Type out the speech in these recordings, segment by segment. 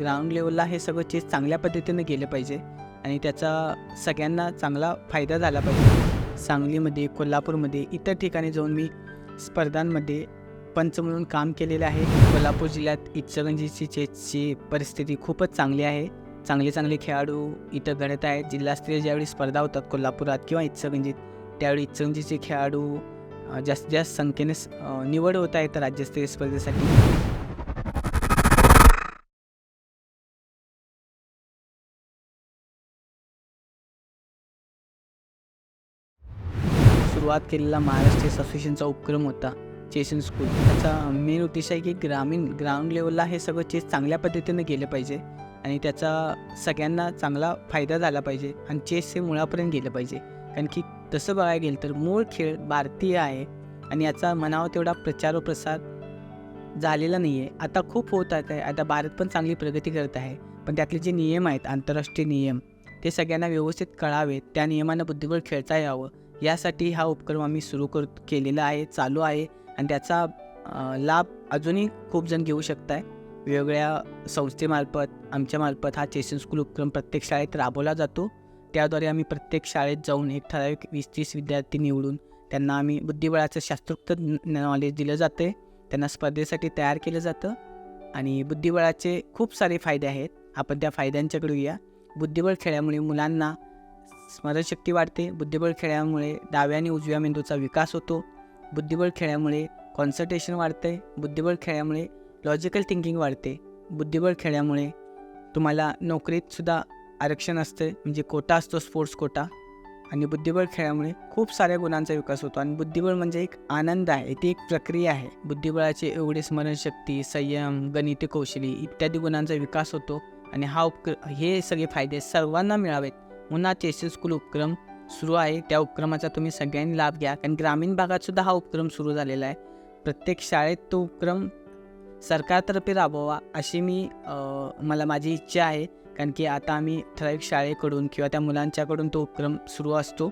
Ground लेवलला हे सगळं चेस चांगल्या पद्धतीनं गेलं पाहिजे. आणि त्याचा सगळ्यांना चांगला फायदा झाला पाहिजे. सांगलीमध्ये कोल्हापूरमध्ये इतर ठिकाणी जाऊन मी स्पर्धांमध्ये पंच म्हणून काम केलेलं आहे. कोल्हापूर जिल्ह्यात इचलकरंजीची चेसची परिस्थिती खूपच चांगली आहे. चांगले चांगले खेळाडू इथं घडत आहेत. जिल्हास्तरीय ज्यावेळी स्पर्धा होतात कोल्हापुरात किंवा इचलकरंजीत त्यावेळी इचलकरंजीचे खेळाडू जास्तीत जास्त संख्येने निवड होत आहेत राज्यस्तरीय स्पर्धेसाठी. सुरुवात केलेला महाराष्ट्र असोसिएशनचा उपक्रम होता चेसन स्कूल. त्याचा मेन उद्देश आहे की ग्रामीण ग्राउंड लेवलला हे सगळं चेस चांगल्या पद्धतीनं गेलं पाहिजे आणि त्याचा सगळ्यांना चांगला फायदा झाला पाहिजे आणि चेस हे मुळापर्यंत गेलं पाहिजे. कारण की तसं बघायला गेलं तर मूळ खेळ भारतीय आहे आणि याचा म्हणावा तेवढा प्रचार व प्रसार झालेला नाही आहे आता खूप होत आहे आता भारत पण चांगली प्रगती करत आहे पण त्यातले जे नियम आहेत आंतरराष्ट्रीय नियम ते सगळ्यांना व्यवस्थित कळावेत. त्या नियमांना बुद्धिबळ खेळता यावं. यासाठी हा उपक्रम आम्ही सुरू कर केलेला आहे चालू आहे. आणि त्याचा लाभ अजूनही खूप जण घेऊ शकत आहे वेगवेगळ्या संस्थेमार्फत आमच्यामार्फत हा चेसन स्कूल उपक्रम प्रत्येक शाळेत राबवला जातो. त्याद्वारे आम्ही प्रत्येक शाळेत जाऊन एक ठराविक वीस तीस विद्यार्थी निवडून त्यांना आम्ही बुद्धिबळाचं शास्त्रोक्त नॉलेज दिलं जाते. त्यांना स्पर्धेसाठी तयार केलं जातं. आणि बुद्धिबळाचे खूप सारे फायदे आहेत. आपण त्या फायद्यांच्याकडे या बुद्धिबळ खेळल्यामुळे मुलांना स्मरणशक्ती वाढते. बुद्धिबळ खेळामुळे डाव्या आणि उजव्या मेंदूचा विकास होतो. बुद्धिबळ खेळामुळे कॉन्सन्ट्रेशन वाढते. बुद्धिबळ खेळामुळे लॉजिकल थिंकिंग वाढते. बुद्धिबळ खेळल्यामुळे तुम्हाला नोकरीतसुद्धा आरक्षण असते. म्हणजे कोटा असतो स्पोर्ट्स कोटा. आणि बुद्धिबळ खेळामुळे खूप साऱ्या गुणांचा विकास होतो. आणि बुद्धिबळ म्हणजे एक आनंद आहे. ती एक प्रक्रिया आहे. बुद्धिबळाचे एवढे स्मरणशक्ती संयम गणित कौशली इत्यादी गुणांचा विकास होतो. आणि हा उपक्र हे सगळे फायदे सर्वांना मिळावेत. म्हणून हा स्कूल उपक्रम सुरू आहे. त्या उपक्रमाचा तुम्ही सगळ्यांनी लाभ घ्या. कारण ग्रामीण भागात सुद्धा हा उपक्रम सुरू झालेला आहे. प्रत्येक शाळेत तो उपक्रम सरकारतर्फे राबवावा अशी मी मला माझी इच्छा आहे. कारण की आता आम्ही ठराविक शाळेकडून किंवा त्या मुलांच्याकडून तो उपक्रम सुरू असतो.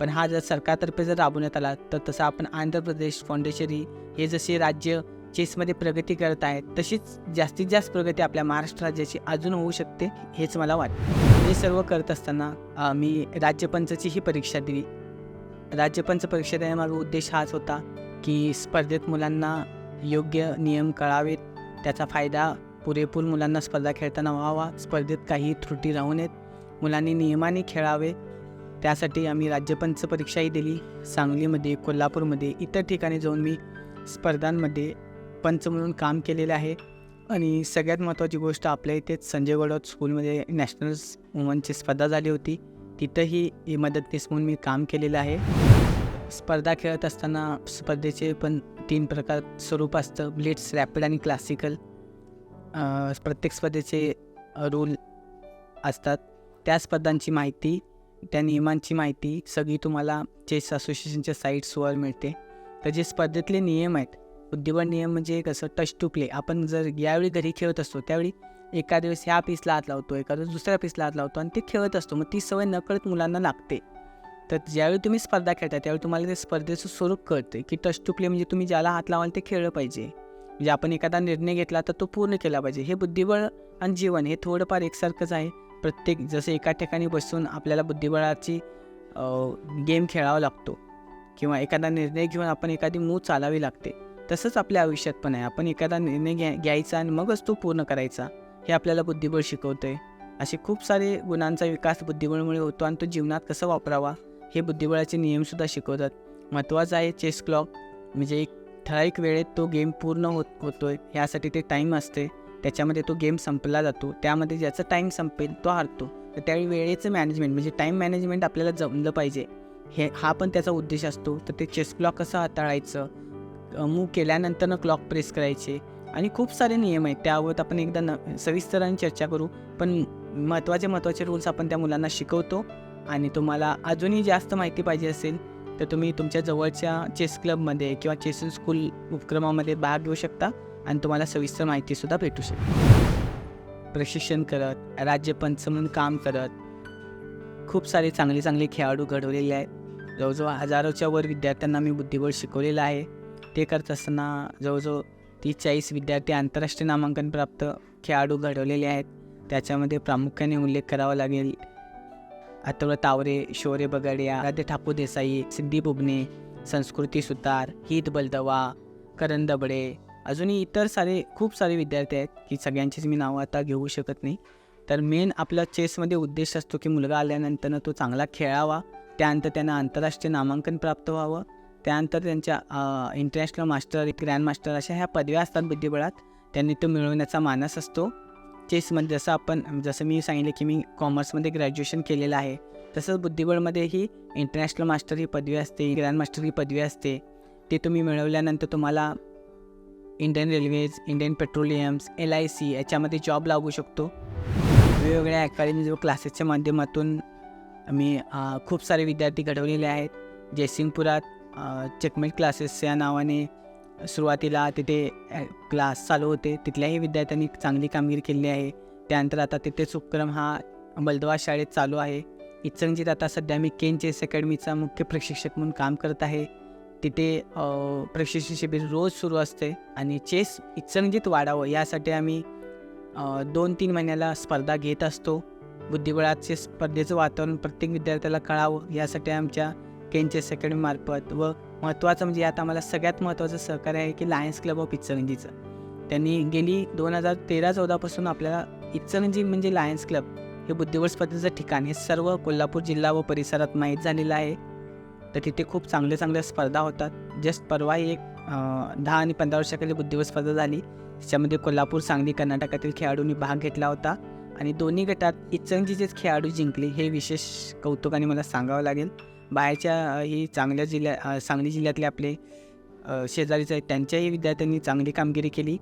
पण हा जर सरकारतर्फे जर राबवण्यात आला तर तसं आपण आंध्र प्रदेश पॉंडेचेरी हे जसे राज्य चेसमध्ये प्रगती करत आहेत तशीच जास्तीत जास्त प्रगती आपल्या महाराष्ट्र राज्याची अजून होऊ शकते हेच मला वाटतं. हे सर्व करत असताना मी राज्यपंचची ही परीक्षा दिली. राज्यपंच परीक्षा देण्यामागे उद्देश हाच होता की स्पर्धेत मुलांना योग्य नियम कळावेत त्याचा फायदा पुरेपूर मुलांना स्पर्धा खेळताना व्हावा स्पर्धेत काही त्रुटी राहू नयेत मुलांनी नियमाने खेळावे. त्यासाठी आम्ही राज्यपंच परीक्षाही दिली. सांगलीमध्ये कोल्हापूरमध्ये इतर ठिकाणी जाऊन मी स्पर्धांमध्ये पंच म्हणून काम केलेलं आहे. आणि सगळ्यात महत्त्वाची गोष्ट आपल्या इथेच संजय गडोत स्कूलमध्ये नॅशनल वुमनची स्पर्धा झाली होती. तिथंही ही मदतनीस म्हणून मी काम केलेलं आहे. स्पर्धा खेळत असताना स्पर्धेचे पण तीन प्रकार स्वरूप असतं. ब्लिट्स रॅपिड आणि क्लासिकल प्रत्येक स्पर्धेचे रूल असतात. त्या स्पर्धांची माहिती त्या नियमांची माहिती सगळी तुम्हाला चेस असोसिएशनच्या साईट्सवर मिळते. तर जे स्पर्धेतले नियम आहेत बुद्धिबळ नियम म्हणजे कसं टच टू प्ले आपण जर यावेळी घरी खेळत असतो त्यावेळी एका दिवस ह्या पीसला हात लावतो एका दिवस दुसऱ्या पीसला हात लावतो आणि ते खेळत असतो. मग ती सवय नकळत मुलांना लागते. तर ज्यावेळी तुम्ही स्पर्धा खेळता त्यावेळी तुम्हाला ते स्पर्धेचं स्वरूप कळते की टच टू प्ले म्हणजे तुम्ही ज्याला हात लावाल ते खेळलं पाहिजे. म्हणजे आपण एखादा निर्णय घेतला तर तो पूर्ण केला पाहिजे. हे बुद्धिबळ आणि जीवन हे थोडंफार एकसारखंच आहे. प्रत्येक जसं एका ठिकाणी बसून आपल्याला बुद्धिबळाची गेम खेळावा लागतो. किंवा एखादा निर्णय घेऊन आपण एखादी मूव चालावी लागते. तसंच आपल्या आयुष्यात पण आहे. आपण एखादा निर्णय घ्या घ्यायचा आणि मगच तो पूर्ण करायचा. हे आपल्याला बुद्धिबळ शिकवतं आहे असे खूप सारे गुणांचा विकास बुद्धिबळमुळे होतो आणि तो जीवनात कसा वापरावा हे बुद्धिबळाचे नियमसुद्धा शिकवतात. महत्त्वाचं आहे चेस क्लॉक. म्हणजे एक ठराविक वेळेत तो गेम पूर्ण होत होतो आहे ह्यासाठी ते टाईम असते. त्याच्यामध्ये तो गेम संपला जातो. त्यामध्ये ज्याचा टाईम संपेल तो हारतो. तर त्यावेळी वेळेचं मॅनेजमेंट म्हणजे टाईम मॅनेजमेंट आपल्याला जमलं पाहिजे. हे हा पण त्याचा उद्देश असतो. तर ते चेस क्लॉक कसं हाताळायचं? मूव केल्यानंतरनं क्लॉक प्रेस करायचे. आणि खूप सारे नियम आहेत. त्यावर आपण एकदा न सविस्तराने चर्चा करू. पण महत्त्वाचे महत्त्वाचे रूल्स आपण त्या मुलांना शिकवतो. आणि तुम्हाला अजूनही जास्त माहिती पाहिजे असेल तर तुम्ही तुमच्या जवळच्या चेस क्लबमध्ये किंवा चेस स्कूल उपक्रमामध्ये भाग घेऊ शकता. आणि तुम्हाला सविस्तर माहितीसुद्धा भेटू शकते प्रशिक्षण करत राज्यपंच म्हणून काम करत खूप सारे चांगले चांगले खेळाडू घडवलेले आहेत. जवळजवळ हजारोच्या वर विद्यार्थ्यांना मी बुद्धिबळ शिकवलेलं आहे. ते करत असताना जवळजवळ तीस चाळीस विद्यार्थी आंतरराष्ट्रीय नामांकन प्राप्त खेळाडू घडवलेले आहेत. त्याच्यामध्ये प्रामुख्याने उल्लेख करावा लागेल अथर्व तावरे शौर्य बगाडिया आराध्य ठापू देसाई सिद्धी बुबने संस्कृती सुतार हित बलदवा करण दबडे अजूनही इतर सारे खूप सारे विद्यार्थी आहेत की सगळ्यांचीच मी नावं आता घेऊ शकत नाही. तर मेन आपला चेसमध्ये उद्देश असतो की मुलगा आल्यानंतरनं तो चांगला खेळावा. त्यानंतर त्यांना आंतरराष्ट्रीय नामांकन प्राप्त व्हावं. त्यानंतर त्यांच्या इंटरनॅशनल मास्टर ग्रँड मास्टर अशा ह्या पदव्या असतात बुद्धिबळात. त्यांनी तो मिळवण्याचा मानस असतो. चेसमध्ये जसं आपण जसं मी सांगितलं की मी कॉमर्समध्ये ग्रॅज्युएशन केलेलं आहे तसंच बुद्धिबळमध्ये ही इंटरनॅशनल मास्टर ही पदवी असते ग्रँड मास्टर ही पदवी असते. ते तुम्ही मिळवल्यानंतर तुम्हाला Indian railways Indian petroleums L I C याच्यामध्ये जॉब लागू शकतो. वेगवेगळ्या अकॅडमीज व क्लासेसच्या माध्यमातून मी खूप सारे विद्यार्थी घडवलेले आहेत. जयसिंगपुरात चेकमेट क्लासेस या नावाने सुरुवातीला तिथे क्लास चालू होते. तिथल्याही विद्यार्थ्यांनी चांगली कामगिरी केली आहे. त्यानंतर आता तिथेच उपक्रम हा बलदवा शाळेत चालू आहे. इचंगजीत आता सध्या मी केन चेस अकॅडमीचा मुख्य प्रशिक्षक म्हणून काम करत आहे. तिथे प्रशिक्षण शिबिर रोज सुरू असते आणि चेस इचंगजीत वाढावं यासाठी आम्ही दोन तीन महिन्याला स्पर्धा घेत असतो. बुद्धिबळाचे स्पर्धेचं वातावरण प्रत्येक विद्यार्थ्याला कळावं यासाठी आमच्या केन चेस अकॅडमीमार्फत व महत्त्वाचं म्हणजे यात आम्हाला सगळ्यात महत्त्वाचं सहकार्य आहे की लायन्स क्लब ऑफ इचलकरंजीचं. त्यांनी गेली दोन हजार तेरा चौदापासून आपल्याला इचलकरंजी म्हणजे लायन्स क्लब हे बुद्धिबळ स्पर्धेचं ठिकाण हे सर्व कोल्हापूर जिल्हा व परिसरात माहीत झालेलं आहे. तर तिथे खूप चांगल्या चांगल्या स्पर्धा होतात. जस्ट परवा एक दहा आणि पंधरा वर्षाखाली बुद्धिबळ स्पर्धा झाली. त्याच्यामध्ये कोल्हापूर सांगली कर्नाटकातील खेळाडूंनी भाग घेतला होता. आणि दोन्ही गटात इचलकरंजीचेच खेळाडू जिंकले हे विशेष कौतुकाने मला सांगावं लागेल. बाहेरच्या ही चांगल्या जिल्ह्या सांगली जिल्ह्यातले आपले शेजारीच शेजारीचे आहेत त्यांच्याही विद्यार्थ्यांनी चांगली कामगिरी केली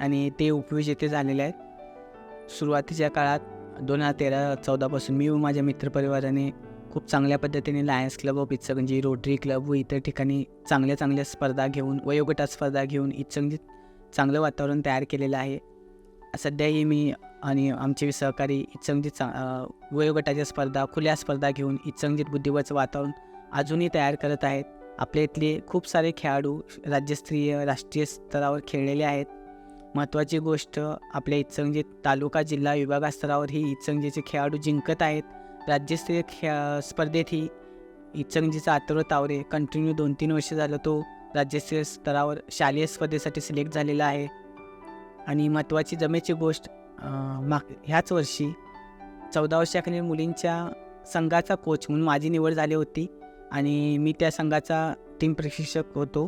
आणि ते उपविजेते झालेले आहेत. सुरुवातीच्या काळात दोन हजार तेरा चौदापासून मी व माझ्या मित्रपरिवाराने खूप चांगल्या पद्धतीने lions club of Ichalkaranji rotary club व इतर ठिकाणी चांगल्या चांगल्या स्पर्धा घेऊन वयोगटात स्पर्धा घेऊन इचलकरंजीत चांगलं वातावरण तयार केलेलं आहे. सध्याही मी आणि आमचे सहकारी इचलकरंजीत चा वयोगटाच्या स्पर्धा खुल्या स्पर्धा घेऊन इचलकरंजीत बुद्धिबळचं वातावरण अजूनही तयार करत आहेत. आपल्या इथले खूप सारे खेळाडू राज्यस्तरीय राष्ट्रीय स्तरावर खेळलेले आहेत. महत्त्वाची गोष्ट आपल्या इचलकरंजीत तालुका जिल्हा विभागा स्तरावर ही खेळाडू जिंकत आहेत. राज्यस्तरीय खेळ स्पर्धेत ही आतुर तावरे कंटिन्यू दोन तीन वर्ष झालं तो राज्यस्तरीय स्तरावर शालेय स्पर्धेसाठी सिलेक्ट झालेला आहे. आणि महत्त्वाची जमेची गोष्ट माग ह्याच वर्षी चौदा वर्षाखालील मुलींच्या संघाचा कोच म्हणून माझी निवड झाली होती आणि मी त्या संघाचा टीम प्रशिक्षक होतो.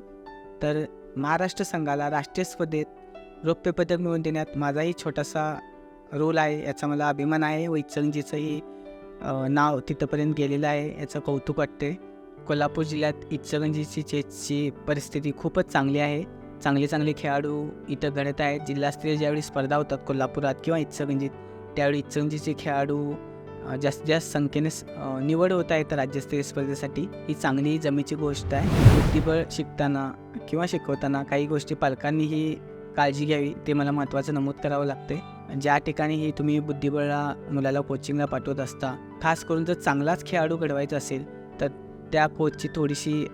तर महाराष्ट्र संघाला राष्ट्रीय स्पर्धेत रौप्य पदक मिळवून देण्यात माझाही छोटासा रोल आहे याचा मला अभिमान आहे. व इचलकरंजीचंही नाव तिथंपर्यंत गेलेलं आहे याचं कौतुक वाटते कोल्हापूर जिल्ह्यात इचलकरंजीची चेसची परिस्थिती खूपच चांगली आहे. चांगले चांगले खेळाडू इथं घडत आहेत जिल्हास्तरीय ज्यावेळी स्पर्धा होतात कोल्हापुरात किंवा इचलकरंजीत त्यावेळी इचलकरंजीचे खेळाडू जास्तीत जास्त संख्येने निवड होत आहेत राज्यस्तरीय स्पर्धेसाठी ही चांगली जमेची गोष्ट आहे. बुद्धिबळ शिकताना किंवा शिकवताना काही गोष्टी पालकांनीही काळजी घ्यावी ते मला महत्त्वाचं नमूद करावं लागते ज्या ठिकाणी ही तुम्ही बुद्धिबळला मुलाला कोचिंगला पाठवत असता खास करून जर चांगलाच खेळाडू घडवायचा असेल तर त्या कोचची थोडीशी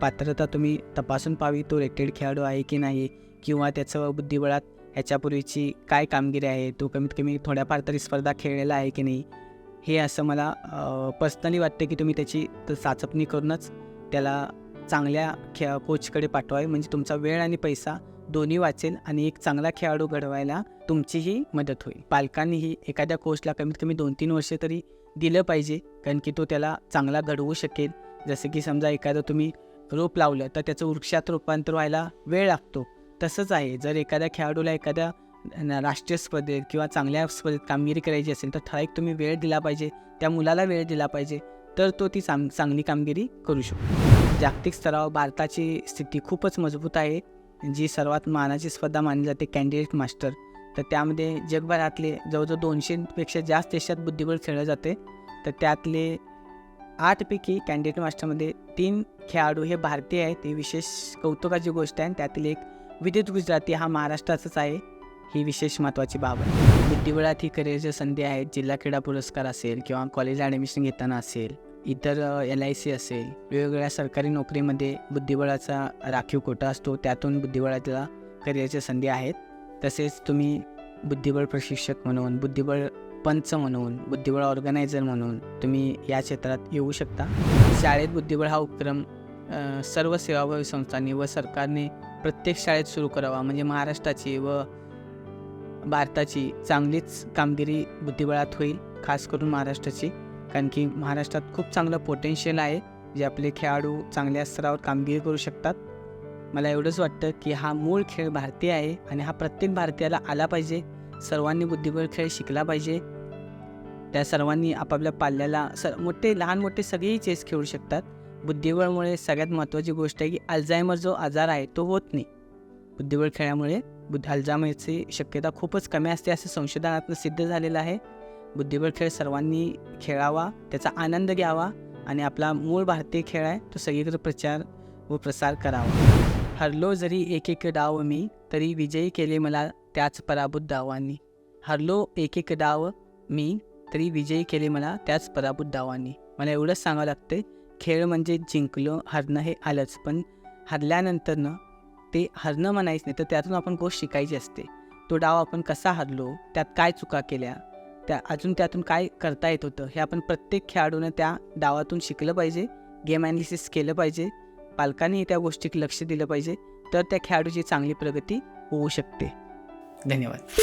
पात्रता तुम्ही तपासून पाहावी तो रेटेड खेळाडू आहे की नाही? किंवा त्याचं बुद्धिबळात ह्याच्यापूर्वीची काय कामगिरी आहे? तो कमीत कमी थोड्याफार तरी स्पर्धा खेळलेला आहे की नाही? हे असं मला पर्सनली वाटतं की तुम्ही त्याची चाचपणी करूनच त्याला चांगल्या खे कोचकडे पाठवावे. म्हणजे तुमचा वेळ आणि पैसा दोन्ही वाचेल आणि एक चांगला खेळाडू घडवायला तुमचीही मदत होईल. पालकांनीही एखाद्या कोचला कमीत कमी दोन तीन वर्ष तरी दिलं पाहिजे कारण की तो त्याला चांगला घडवू शकेल. जसं की समजा एखादं तुम्ही रोप लावलं तर त्याचं वृक्षात रूपांतर व्हायला वेळ लागतो. तसंच आहे. जर एखाद्या खेळाडूला एखाद्या राष्ट्रीय स्पर्धेत किंवा चांगल्या स्पर्धेत कामगिरी करायची असेल तर ठराविक तुम्ही वेळ दिला पाहिजे. त्या मुलाला वेळ दिला पाहिजे. तर तो ती चांग चांगली कामगिरी करू शकतो. जागतिक स्तरावर भारताची स्थिती खूपच मजबूत आहे जी सर्वात मानाची स्पर्धा मानली जाते कॅन्डिडेट मास्टर. तर त्यामध्ये जगभरातले जवळजवळ दोनशेपेक्षा जास्त देशात बुद्धिबळ खेळलं जाते. तर त्यातले आठपैकी कॅन्डिडेट मास्टरमध्ये तीन खेळाडू हे भारतीय आहेत. ही विशेष कौतुकाची गोष्ट आहे. आणि त्यातील एक विद्युत गुजराती हा महाराष्ट्राचाच आहे. ही विशेष महत्त्वाची बाब आहे बुद्धिबळात ही करिअरच्या संधी आहेत. जिल्हा क्रीडा पुरस्कार असेल किंवा कॉलेज ॲडमिशन घेताना असेल इतर एल आय सी असेल वेगवेगळ्या सरकारी नोकरीमध्ये बुद्धिबळाचा राखीव कोटा असतो. त्यातून बुद्धिबळाला करिअरच्या संधी आहेत. तसेच तुम्ही बुद्धिबळ प्रशिक्षक म्हणून बुद्धिबळ पंच म्हणून बुद्धिबळ ऑर्गनायझर म्हणून तुम्ही या क्षेत्रात येऊ शकता. शाळेत बुद्धिबळ हा उपक्रम सर्व सेवाभावी संस्थांनी व सरकारने प्रत्येक शाळेत सुरू करावा. म्हणजे महाराष्ट्राची व भारताची चांगलीच कामगिरी बुद्धिबळात होईल खास करून महाराष्ट्राची. कारण की महाराष्ट्रात खूप चांगलं पोटेन्शियल आहे जे आपले खेळाडू चांगल्या स्तरावर कामगिरी करू शकतात. मला एवढंच वाटतं की हा मूळ खेळ भारतीय आहे आणि हा प्रत्येक भारतीयाला आला पाहिजे. सर्वांनी बुद्धिबळ खेळ शिकला पाहिजे. त्या सर्वांनी आपापल्या पाल्याला स मोठे लहान मोठे सगळेही चेस खेळू शकतात. बुद्धिबळमुळे सगळ्यात महत्त्वाची गोष्ट आहे की अल्झायमर जो आजार आहे तो होत नाही. बुद्धिबळ खेळामुळे बुद्ध अल्झायमरची शक्यता खूपच कमी असते असं संशोधनातून सिद्ध झालेलं आहे. बुद्धिबळ खेळ सर्वांनी खेळावा त्याचा आनंद घ्यावा आणि आपला मूळ भारतीय खेळ आहे तो सगळीकडे प्रचार व प्रसार करावा. हरलो जरी एक एक डाव मी तरी विजयी केले मला त्याच पराभूत डावांनी. हरलो एक एक डाव मी तरी विजयी केले मला त्याच पराभूत डावांनी. मला एवढंच सांगावं लागते खेळ म्हणजे जिंकलो हरणं हे आलंच पण हरल्यानंतरनं ते हरणं म्हणायचं नाही तर त्यातून आपण गोष्ट शिकायची असते. तो डाव आपण कसा हरलो त्यात काय चुका केल्या त्या अजून त्यातून काय करता येत होतं हे आपण प्रत्येक खेळाडूनं त्या डावातून शिकलं पाहिजे गेम ॲनालिसिस केलं पाहिजे पालकांनी त्या गोष्टीक लक्ष दिलं पाहिजे तर त्या खेळाडूची चांगली प्रगती होऊ शकते. धन्यवाद.